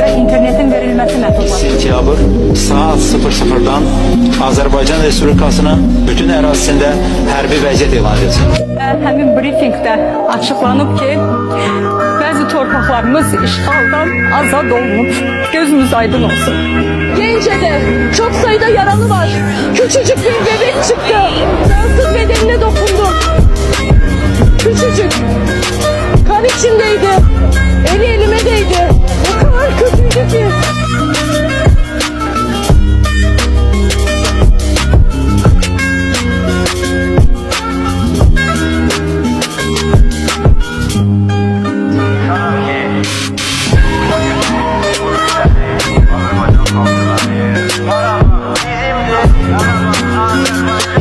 üzrə internetin verilməsi mətlubatı. Sentyabr saat 00'dan Azərbaycan Respublikasının bütün ərazisində hərbi vəziyyət elan edilsin. Həmin brifinqdə açıqlanıb ki, bəzi torpaqlarımız işğaldan azad olunub. Gözümüz aydın olsun. Gence'de çok sayıda yaralı var. Küçücük bir bebek çıktı. Fransız bedenine dokundu. Küçücük. Kan içindeydi. Eli. Bye.